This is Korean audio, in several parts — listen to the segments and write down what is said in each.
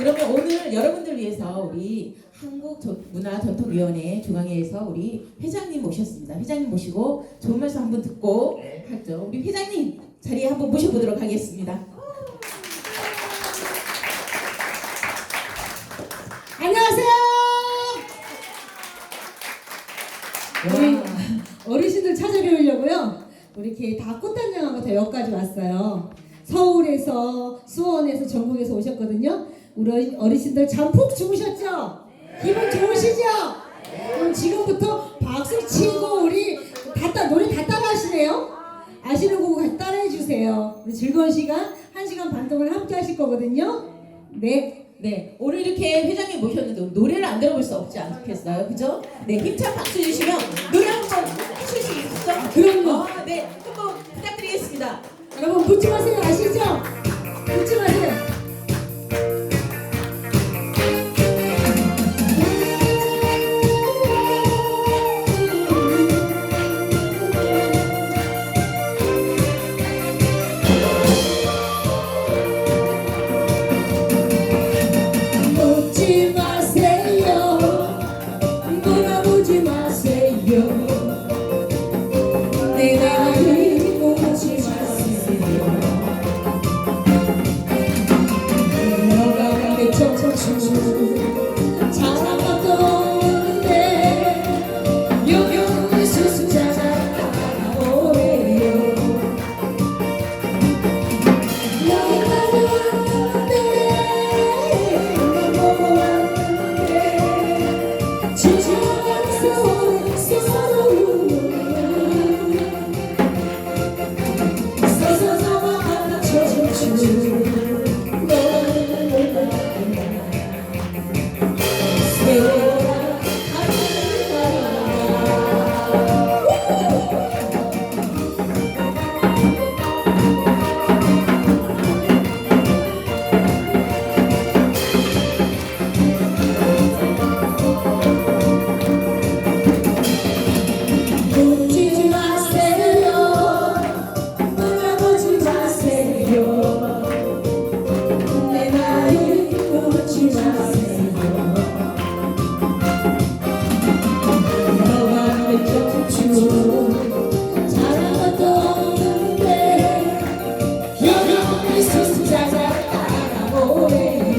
그러면 오늘 여러분들 위해서 우리 한국문화전통위원회 중앙회에서 우리 회장님 모셨습니다. 회장님 모시고 좋은 말씀 한번 듣고 네. 하죠. 우리 회장님 자리에 한번 모셔보도록 하겠습니다. 안녕하세요. 우리 와. 어르신들 찾아뵈려고요. 우리 이렇게 다 꽃단장하고 다 여기까지 왔어요. 서울에서, 수원에서, 전국에서 오셨거든요. 우리 어르신들 잠푹 주무셨죠? 기분 좋으시죠? 그럼 지금부터 박수 치고 우리 다 따, 노래 다 따라 하시네요. 아시는 곡 따라해 주세요. 즐거운 시간, 한 시간 반 동안 함께 하실 거거든요. 네. 네, 오늘 이렇게 회장님 모셨는데 노래를 안 들어볼 수 없지 않겠어요? 그죠? 네, 힘찬 박수 주시면 노래 한번 있죠? 그럼요. 어, 네, 한번 부탁드리겠습니다. 여러분 붙지 마세요 아시죠?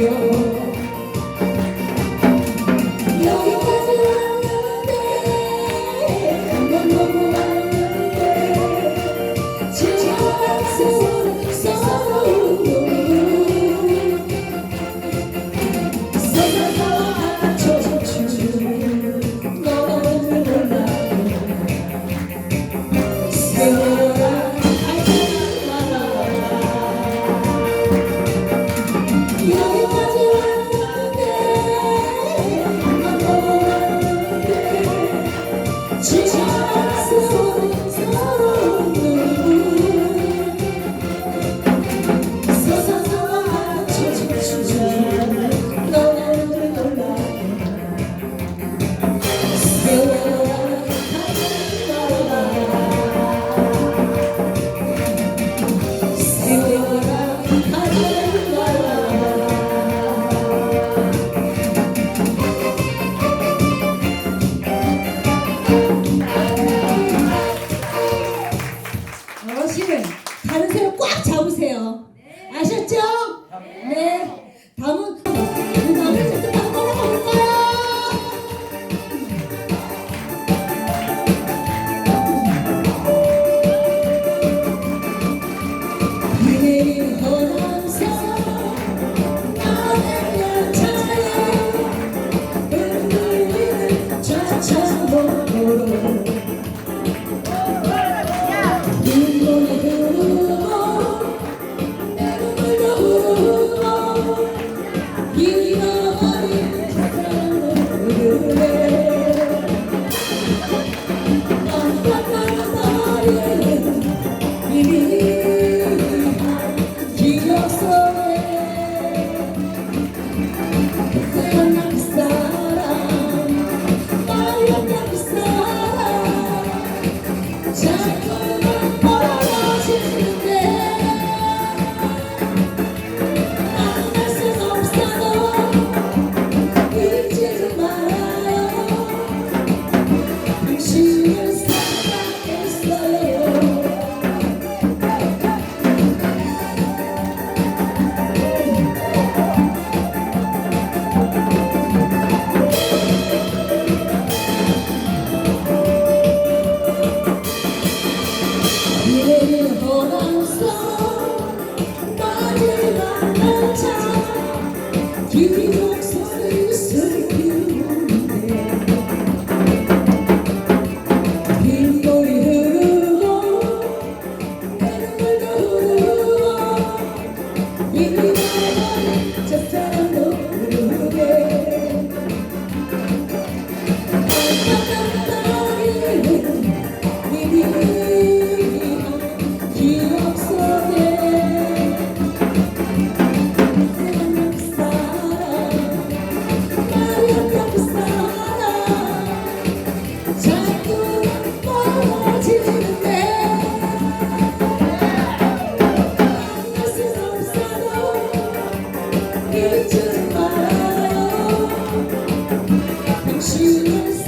따 you